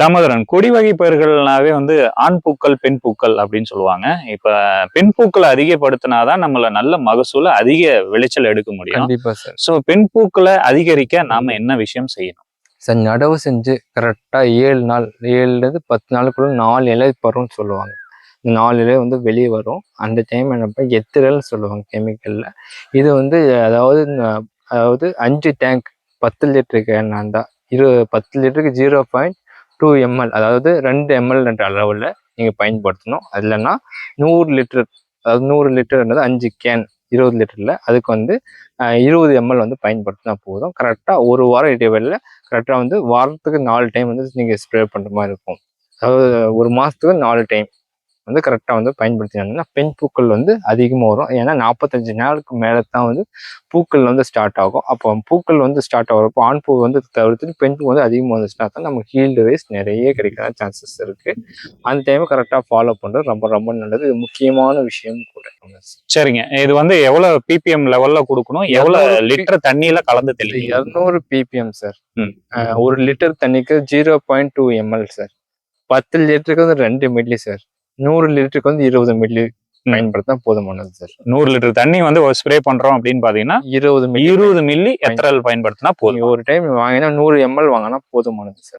தாமோதரன் கொடி வகை பயிர்கள்னாவே வந்து ஆண் பூக்கள் பெண் பூக்கள் அப்படின்னு சொல்லுவாங்க. இப்ப பெண் பூக்களை அதிகப்படுத்தினாதான் நம்மள நல்ல மகசூல அதிக விளைச்சல் எடுக்க முடியும். சோ பெண் பூக்களை அதிகரிக்க நாம என்ன விஷயம் செய்யணும்? சார் நடவு செஞ்சு கரெக்டா ஏழு நாள் ஏழுலேருந்து பத்து நாளுக்குள்ள நாலு இலை வரும்னு சொல்லுவாங்க. நாலு இலை வந்து வெளியே வரும். அந்த டைம் என்னப்பா எத்திரல்னு சொல்லுவாங்க கெமிக்கல்ல இது வந்து அதாவது அதாவது அஞ்சு டேங்க் பத்து லிட்டருக்கு என்னண்டா இரு பத்து லிட்டருக்கு ஜீரோ பாயிண்ட் டூ எம்எல் அதாவது ரெண்டு எம்எல் என்ற அளவில் நீங்கள் பயன்படுத்தணும். அது இல்லைன்னா நூறு லிட்டர் அதாவது நூறு லிட்டர்ன்றது அஞ்சு கேன் இருபது லிட்டரில். அதுக்கு வந்து இருபது எம்எல் வந்து பயன்படுத்தினா போதும். கரெக்டாக ஒரு வாரம் இடைவெளியில் கரெக்டாக வந்து வாரத்துக்கு நாலு டைம் வந்து நீங்கள் ஸ்ப்ரே பண்ணுற மாதிரி இருக்கும். அதாவது ஒரு மாதத்துக்கு நாலு டைம் வந்து கரெக்டாக வந்து பயன்படுத்தினாங்கன்னா பெண் பூக்கள் வந்து அதிகமாக வரும். ஏன்னா நாற்பத்தஞ்சு நாளுக்கு மேலே தான் வந்து பூக்கள் வந்து ஸ்டார்ட் ஆகும். அப்போ பூக்கள் வந்து ஸ்டார்ட் ஆகிறப்போ ஆண் பூ வந்து தவிர்த்துட்டு பெண் பூ வந்து அதிகமாக வந்துச்சுன்னா தான் நமக்கு ஹீல்டு வைஸ் நிறைய கிடைக்கிற சான்சஸ் இருக்குது அந்த டைமை கரெக்டாக ஃபாலோ பண்ணுறது ரொம்ப ரொம்ப நல்லது. இது முக்கியமான விஷயம் கூட. சரிங்க. இது வந்து எவ்வளவு பிபிஎம் லெவல்ல கொடுக்கணும்? எவ்வளவு எவ்வளவு லிட்டர் தண்ணியில கலந்து தெளிக்கணும்? இரநூறு பிபிஎம் சார் ஒரு லிட்டர் தண்ணிக்கு zero point two ML sir பத்து லிட்டருக்கு வந்து ரெண்டு மில்லி சார் நூறு லிட்டருக்கு வந்து இருபது மில்லி பயன்படுத்தினா போதுமானது சார். நூறு லிட்டர் தண்ணி வந்து ஸ்ப்ரே பண்றோம் அப்படின்னு பாத்தீங்கன்னா இருபது மில்லி இருபது மில்லி எத்தரல் பயன்படுத்தினா போதும். ஒரு டைம் வாங்கினா நூறு எம்எல் வாங்கினா போதுமானது சார்.